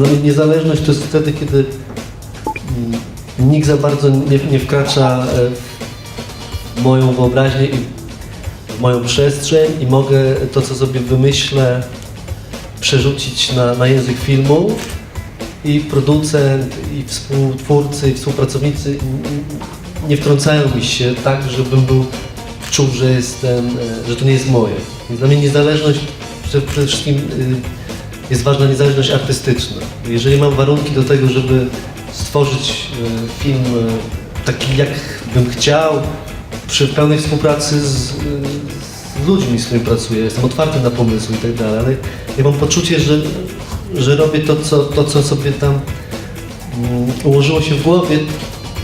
Dla mnie niezależność to jest wtedy, kiedy mm, nikt za bardzo nie, nie wkracza e, w moją wyobraźnię i w moją przestrzeń i mogę to, co sobie wymyślę, przerzucić na, na język filmu i producent, i współtwórcy, i współpracownicy nie wtrącają mi się tak, żebym był czuł, że jestem, e, że to nie jest moje. Dla mnie niezależność prze- przede wszystkim y, jest ważna niezależność artystyczna. Jeżeli mam warunki do tego, żeby stworzyć e, film e, taki, jak bym chciał, przy pełnej współpracy z, z ludźmi, z którymi pracuję, jestem otwarty na pomysły i tak dalej, ale ja mam poczucie, że, że robię to co, to, co sobie tam mm, ułożyło się w głowie,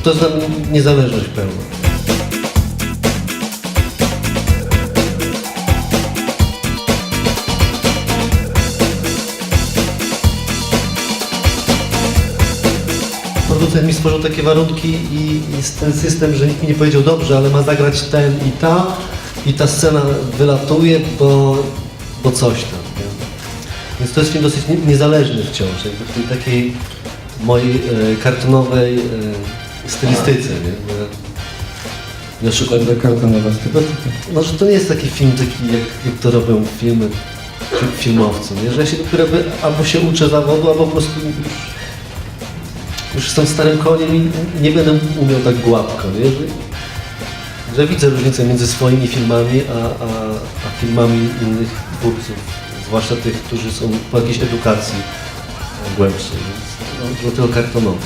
to jest dla mnie niezależność pełna. Producent mi stworzył takie warunki i jest ten system, że nikt mi nie powiedział dobrze, ale ma zagrać ten i ta i ta scena wylatuje, bo, bo coś tam. Nie? Więc to jest film dosyć nie- niezależny wciąż, jakby w tej takiej mojej e, kartonowej e, stylistyce. Nie? Że- Na przykład, Będę kartonowa stylistyka. no, że to nie jest taki film taki, jak, jak to robią filmy fi- filmowcy, nie? że ja się dopiero albo się uczę zawodu, albo po prostu już, jestem starym koniem i nie będę umiał tak gładko, nie? Że widzę różnicę między swoimi filmami, a, a, a filmami innych twórców, zwłaszcza tych, którzy są po jakiejś edukacji głębszej, więc no, dlatego kartonowy.